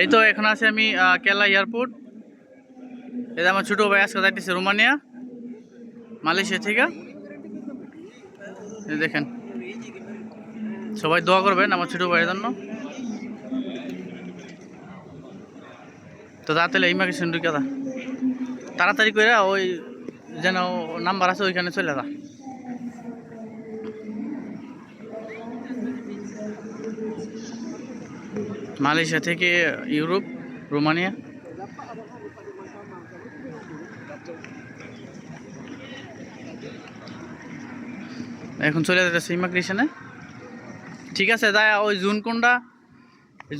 এই তো এখন আছি আমি কেলা এয়ারপোর্ট। যে আমার ছোটো ভাই আজকে যাইতেছে রোমানিয়া, মালয়েশিয়া থেকে। দেখেন, সবাই দোয়া করবেন আমার ছোটো ভাইয়ের জন্য। তো তাড়াতাড়ি ইমার্জেন্সি ঢুকে দা তাড়াতাড়ি করে ওই যেন নাম্বার আছে ওইখানে চলে যা। মালয়েশিয়া থেকে ইউরোপ রোমানিয়া। এখন চলে যেতেছে ইমিগ্রেশনে। ঠিক আছে যাই ওই জুন কোনটা?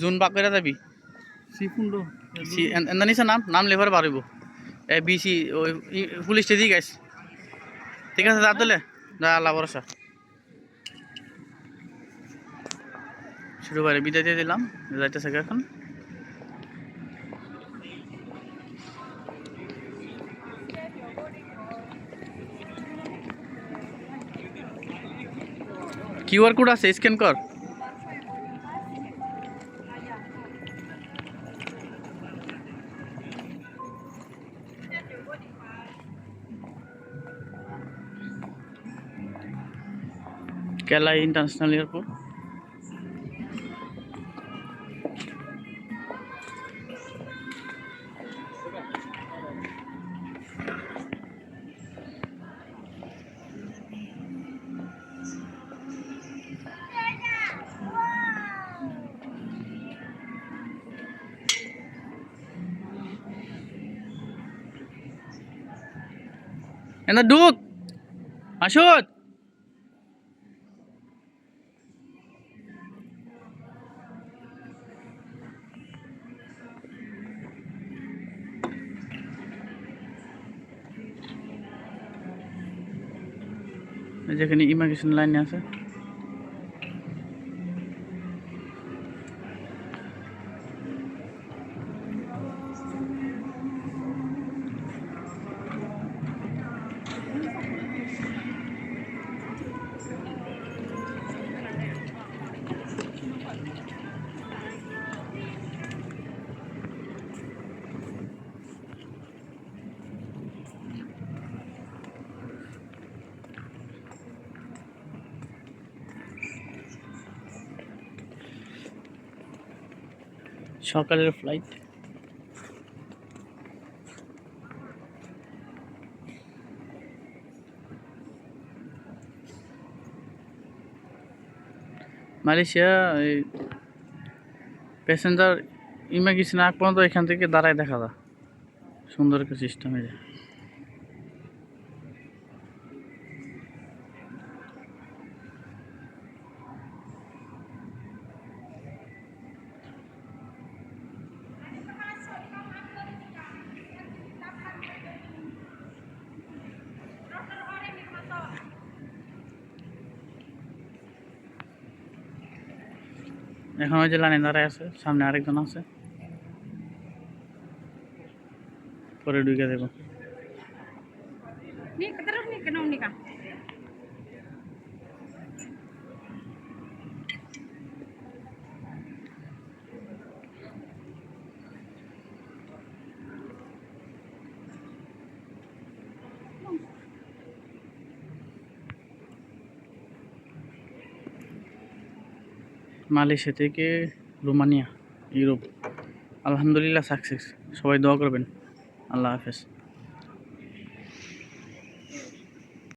জুন বাক করে যাবি। শ্রীকুণ্ড সি এন্দা নিছে নাম? নাম লেবার পারিব এ বিসি ওই পুলিশ দিয়ে গাইস ঠিক আছে যা তোলে যা আল্লাহ ভরসা। শুরু করে, বিদায় দিয়ে দিলাম। যাইতেছে এখন কিউআর কোড আছে, স্ক্যান কর। KLIA international airport. এনা ঢুক আসুন এই যেখানে ইমিগ্রেশন লাইনে আছে সকালের ফ্লাইট মালয়েশিয়া, এই প্যাসেঞ্জার ইমার্জেন্সি না পর্যন্ত এখান থেকে দাঁড়ায় দেখা যায় সুন্দর একটা সিস্টেম হয়ে এখন ওই যে লাইনে দাঁড়ায় আছে সামনে আরেকজন আছে। পরে ঢুকে দেবো। মালয়েশিয়া থেকে রোমানিয়া ইউরোপ। আলহামদুলিল্লাহ সাকসেস সবাই দোয়া করবেন। আল্লাহ হাফেজ।